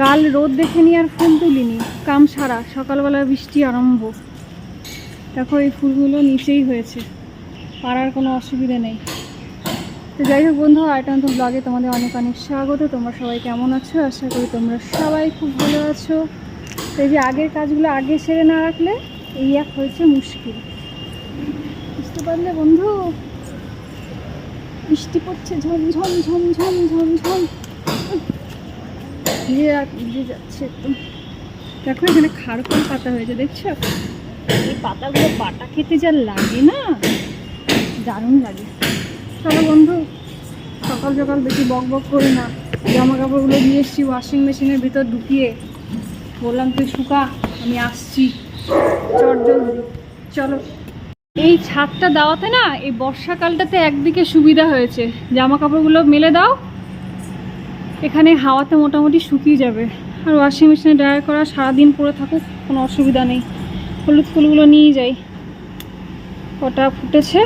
কাল রোদ দেখে নিয়ে আর ফুল তুলিনি, কাম সারা, সকালবেলা বৃষ্টি আরম্ভ। দেখো এই ফুলগুলো নিচেই হয়েছে, পাড়ার কোনো অসুবিধা নেই। তো যাই হোক বন্ধু আয়টান্ত ব্লগে তোমাদের অনেক অনেক স্বাগত। তোমরা সবাই কেমন আছো? আশা করি তোমরা সবাই খুব ভালো আছো। তো এই যে আগের কাজগুলো আগে সেরে না রাখলে এই এক হয়েছে মুশকিল। বুঝতে পারলে বন্ধু? বৃষ্টি পড়ছে, ঝমঝম ঝমঝম ঝমঝম। ভিজে ভিজে যাচ্ছে একদম। দেখো এখানে খারকল পাতা হয়েছে, দেখছ? এই পাতাগুলো বাটা খেতে যা লাগে না, দারুণ লাগে। চলো বন্ধু, সকাল সকাল বেশি বক বক করে না। জামা কাপড়গুলো নিয়ে এসছি ওয়াশিং মেশিনের ভিতর ঢুকিয়ে। বললাম, তুই শুকা, আমি আসছি। চট জলদি, চলো। এই ছাদটা দেওয়াতে না, এই বর্ষাকালটাতে একদিকে সুবিধা হয়েছে। জামা কাপড়গুলো মেলে দাও এখানে হাওয়াতে মোটামুটি শুকিয়ে যাবে। আর ওয়াশিং মেশিনে ড্রায়ার করা, সারাদিন পরে থাকুক, কোনো অসুবিধা নেই। হলুদ ফুলগুলো নিয়ে যাই। ওটা ফুটেছে।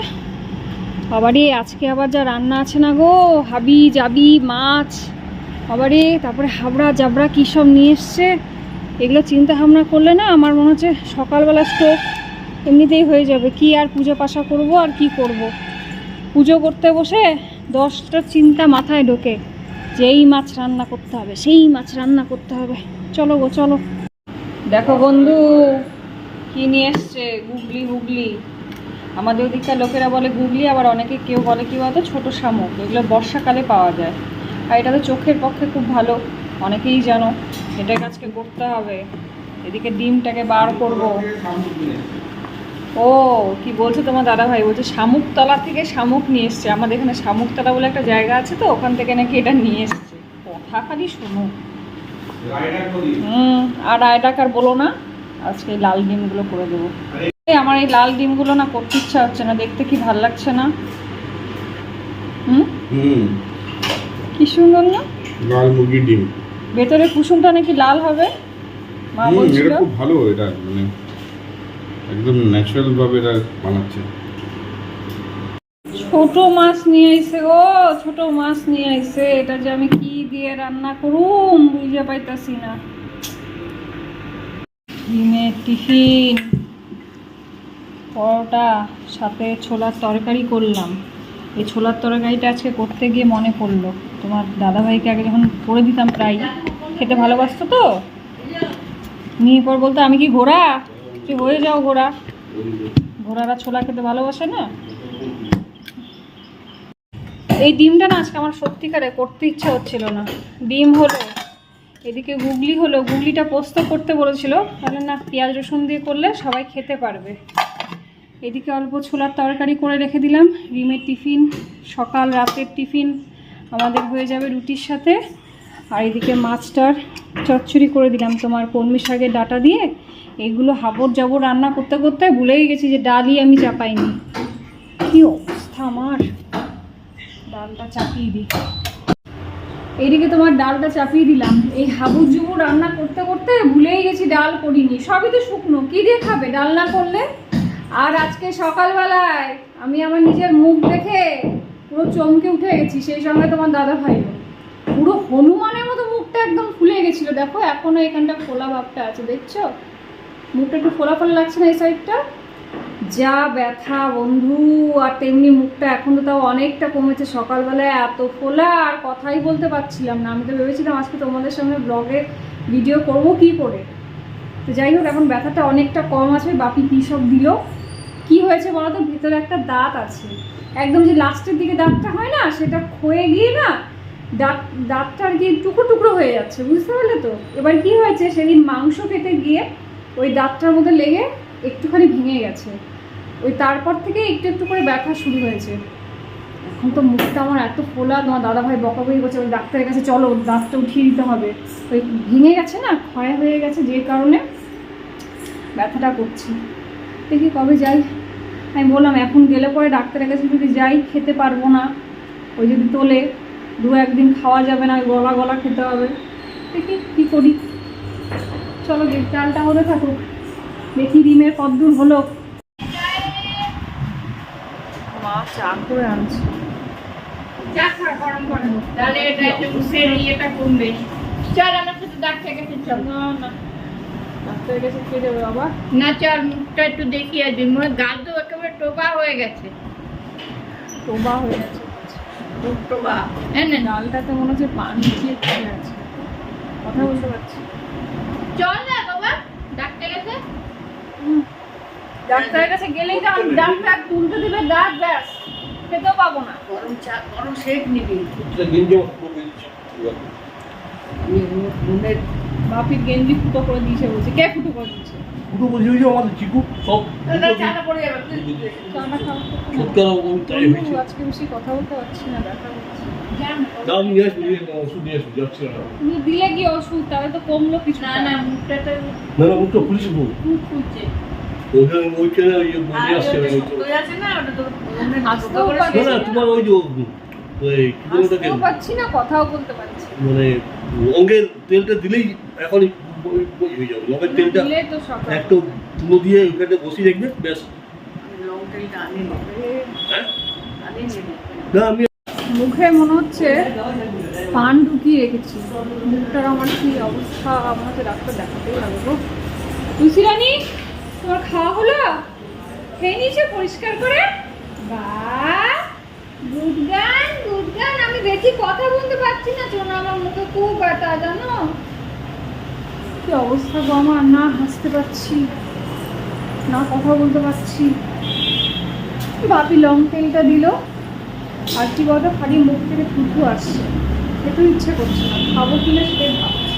আবারে আজকে আবার যা রান্না আছে না গো? হাবি জাবি, মাছ। আবারে তারপরে হাবড়া জাবড়া কী সব নিয়ে এসছে? এগুলো চিন্তা ভাবনা করলে না আমার মনে হচ্ছে সকালবেলা স্টোভ এমনিতেই হয়ে যাবে। কি আর পুজো পাশা করব আর কি করব। পুজো করতে বসে দশটা চিন্তা মাথায় ঢোকে। যে এই মাছ রান্না করতে হবে, সেই মাছ রান্না করতে হবে। চলো গো, চলো। দেখো বন্ধু, কি নিয়ে এসছে গুগলি গুগলি আমাদের ওদিককার লোকেরা বলে গুগলি, আবার অনেকে কেউ বলে কি বলতো, ছোটো শামুক। এগুলো বর্ষাকালে পাওয়া যায়। আর এটা তো চোখের পক্ষে খুব ভালো, অনেকেই জানো। এটাকে আজকে করতে হবে। এদিকে ডিমটাকে বার করব। ও কি বলছে তোমার দাদা ভাই? বলছে শামুকতলা থেকে শামুক নিয়ে এসছে। আমাদের এখানে শামুকতলা বলে একটা জায়গা আছে তো ওখান থেকে নাকি এটা নিয়ে এসছে। কথা খালি শুনো। হুম আর আয়টাকার বলো না আজকে লাল ডিমগুলো করে দেবো। এই আমার এই লাল ডিমগুলো না করতে ইচ্ছা হচ্ছে না দেখতে কি ভালো লাগছে না? হুম? কি সুন্দর না? লাল মুরগির ডিম। ভেতরে কুসুমটা নাকি লাল হবে? মা বলছিল। খুব ভালো এটা মানে একদম ন্যাচারাল ভাবে এটা বানাচ্ছে। ছোট মাছ নিয়ে আইছে গো, ছোট মাছ নিয়ে আইছে। এটা যে আমি কি দিয়ে রান্না করুম বুঝে পাইতাছি না। ডিমের টিফিন, পরোটা, সাথে ছোলার তরকারি করলাম। এই ছোলার তরকারিটা আজকে করতে গিয়ে মনে পড়ল। তোমার দাদাভাইকে আগে যখন করে দিতাম প্রায়, খেতে ভালোবাসতো তো? নিয়ে পর বলতো, আমি কি ঘোড়া? তুই হয়ে যাও ঘোড়া? ঘোড়ারা ছোলা খেতে ভালোবাসে না? এই ডিমটা না আজকে আমার সত্যিকারে করতে ইচ্ছা হচ্ছিল না। ডিম হলো, এদিকে গুগলি হলো, গুগলিটা পোস্ত করতে বলেছিল। তাহলে না, পেঁয়াজ রসুন দিয়ে করলে সবাই খেতে পারবে। এদিকে অল্প ছোলার তরকারি করে রেখে দিলাম। ডিমের টিফিন, সকাল রাতের টিফিন। আমাদের হয়ে যাবে রুটির সাথে। আর এদিকে মাছটার চচ্চড়ি করে দিলাম তোমার কলমি শাকের ডাটা দিয়ে। এগুলো হাবড় জাবড় রান্না করতে করতে ভুলেই গেছি যে ডালই আমি চাপাইনি। কি অবস্থা আমার? ডালটা চাপিয়ে দিই এদিকে তোমার ডালটা চাপিয়ে দিলাম। এই হাবুর জুবু রান্না করতে করতে ভুলেই গেছি, ডাল করিনি। সবই তো শুকনো, কী দিয়ে খাবে ডাল না করলে? আর আজকে সকালবেলায় আমি আমার নিজের মুখ দেখে পুরো চমকে উঠে গেছি, সেই সঙ্গে তোমার দাদা ভাই পুরো হনুমানের মতো মুখটা একদম ফুলে গেছিল। দেখো, এখনও এখানটা ফোলা ভাবটা আছে, দেখছ? মুখটা একটু ফোলা ফোলা লাগছে না এই সাইডটা যা ব্যথা বন্ধু, আর তেমনি মুখটা এখন তো তাও অনেকটা কমেছে। সকালবেলায় এত ফোলা, আর কথাই বলতে পারছিলাম না। আমি তো ভেবেছিলাম আজকে তোমাদের সঙ্গে ব্লগে ভিডিও করব কি করে? তো যাই হোক, এখন ব্যথাটা অনেকটা কম আছে বাপি কী সব দিল? কি হয়েছে বলো তো? ভিতরে একটা দাঁত আছে। একদম যে লাস্টের দিকে দাঁতটা হয় না, সেটা ক্ষয়ে গিয়ে না দাঁত দাঁতটা আর কি টুকরো টুকরো হয়ে যাচ্ছে, বুঝতে পারলে তো? এবার কি হয়েছে, সেদিন মাংস খেতে গিয়ে ওই দাঁতটার মধ্যে লেগে একটুখানি ভেঙে গেছে। ওই তারপর থেকে একটু একটু করে ব্যথা শুরু হয়েছে। এখন তো মুখটা আমার এত ফোলা, তোমার দাদাভাই বকাবকি করছে ওই ডাক্তারের কাছে চলো, দাঁতটা উঠিয়ে দিতে হবে। ওই ভেঙে গেছে না, ক্ষয় হয়ে গেছে, যে কারণে ব্যথাটা করছে। দেখি কবে যাই। আমি বললাম, এখন গেলে পরে ডাক্তারের কাছে যদি যাই, খেতে পারব না। ওই যদি তোলে দু একদিন খাওয়া যাবে না গলা গলা খেতে হবে। দেখি কি করি। চলো যে চালটা হতে থাকুক। দেখি ডিমের কদ্দূর হলো। মা চা করে আনছে। না। চল মুখটা একটু গাল তো একেবারে টোবা হয়ে গেছে। টোবা হয়ে গেছে। টোবা এনে ডালটাতে মনে হচ্ছে পানি দিয়ে আছে। কথা বলতে পারছি চল না বাবা ডাক্তার কাছে হুম। ডাক্তারের কাছে গেলেই তো ডাক্তার তুলতে দিবে দাঁত ব্যাস। খেতেও পাবো না। গরম চা গরম শেক নিবি। বাপির গেঞ্জি ফুটো করে দিয়েছে বলছে। কে ফুটো করে দিয়েছে? দুটো বুঝে বুঝে আমাদের চিকু সব চাটা পড়ে যাবে চাটা খাওয়া সত্যি ওই তাই হয়েছে। আজকে বেশি কথা বলতে পারছি না ব্যথা করছে নিয়ে আসবি ওষুধ নিয়ে আসবি যাচ্ছি না। দিলে কি ওষুধ? তাহলে তো কমলো কিছু। না না মুখটা না না মুখটা খুলিস গো খুব ফুলছে ওইখানে ওইখানে ওই যে বলে আসছে ওটা ওই শক্ত তো- আছে না ওটা তো হাসতেও না পারছি না তোমার ওই যে পারছি না কথাও বলতে পারছি মানে অঙ্গের তেলটা দিলেই হয়ে যাবে। লঙ্কের তেলটা দিলে তো সকাল একটু তুলো দিয়ে ওইখানে বসিয়ে ব্যাস। আনি হ্যাঁ? আনি না আমি মুখে মনে হচ্ছে পান ঢুকিয়ে রেখেছি। মুখটার আমার কি অবস্থা? আমার হচ্ছে ডাক্তার দেখাতেই গো। তুলসী রানী তোমার খাওয়া হলো? খেয়ে নিয়েছে পরিষ্কার করে? বা গুড গান গান আমি বেশি কথা বলতে পারছি না, শোনো, আমার মুখে খুব ব্যথা, জানো? কি অবস্থা গো আমার? না হাসতে পারছি, না কথা বলতে পারছি। বাপি লং তেলটা দিলো, আর কি বলতো, খালি মুখ থেকে থুতু আসছে। খেতেও ইচ্ছে করছে না, খাব কিনা সেটাই ভাবছি।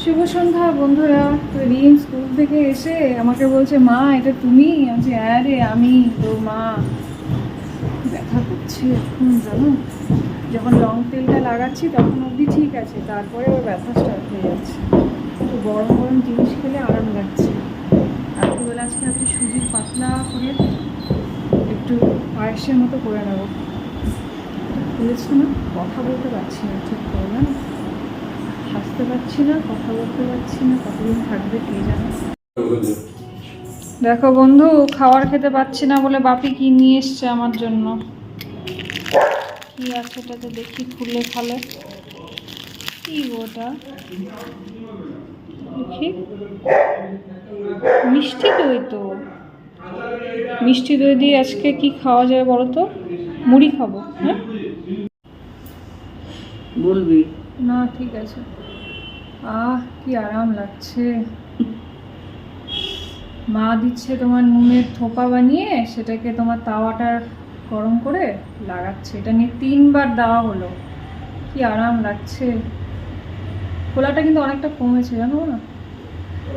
শুভ সন্ধ্যা, বন্ধুরা। তো রিম স্কুল থেকে এসে আমাকে বলছে, মা, এটা তুমি? আমি হ্যাঁ রে, আমি তো মা। করছে এখন জানো যখন লং তেলটা লাগাচ্ছি তখন অবধি ঠিক আছে তারপরে ওর ব্যথা স্টার্ট হয়ে যাচ্ছে। তো গরম গরম জিনিস খেলে আরাম লাগছে। রাত্রিবেলা আজকে একটু সুজির পাতলা করে একটু পায়েসের মতো করে নেব। খুলেছে না? কথা বলতে পারছি না ঠিক করে না হাসতে পারছি না কথা বলতে পারছি না কতদিন থাকবে কে জানে? দেখো বন্ধু খাবার খেতে পাচ্ছি না বলে বাপি কি নিয়ে এসছে আমার জন্য? কি আছে এটাতে দেখি খুলে খালে কি ওটা? দেখি। মিষ্টি দই তো। মিষ্টি দই দিয়ে আজকে কি খাওয়া যাবে বলো তো? মুড়ি খাব হ্যাঁ? বলবি? না ঠিক আছে। আহ কি আরাম লাগছে। মা দিচ্ছে তোমার নুনের থোপা বানিয়ে সেটাকে তোমার তাওয়াটা গরম করে লাগাচ্ছে। এটা নিয়ে তিনবার দেওয়া হলো। কি আরাম লাগছে। খোলাটা কিন্তু অনেকটা কমেছে জানো না?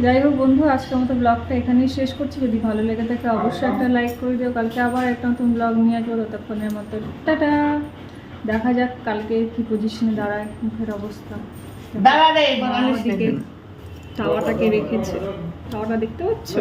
যাই হোক বন্ধু আজকের মতো ব্লগটা এখানেই শেষ করছি। যদি ভালো লেগে থাকে অবশ্যই একটা লাইক করে দিও। কালকে আবার একটা নতুন ব্লগ নিয়ে আসব ততক্ষণের মতো। টাটা! দেখা যাক কালকে কি পজিশনে দাঁড়ায় মুখের অবস্থা। তাওয়াটাকে রেখেছে। তাওয়াটা দেখতে পাচ্ছ?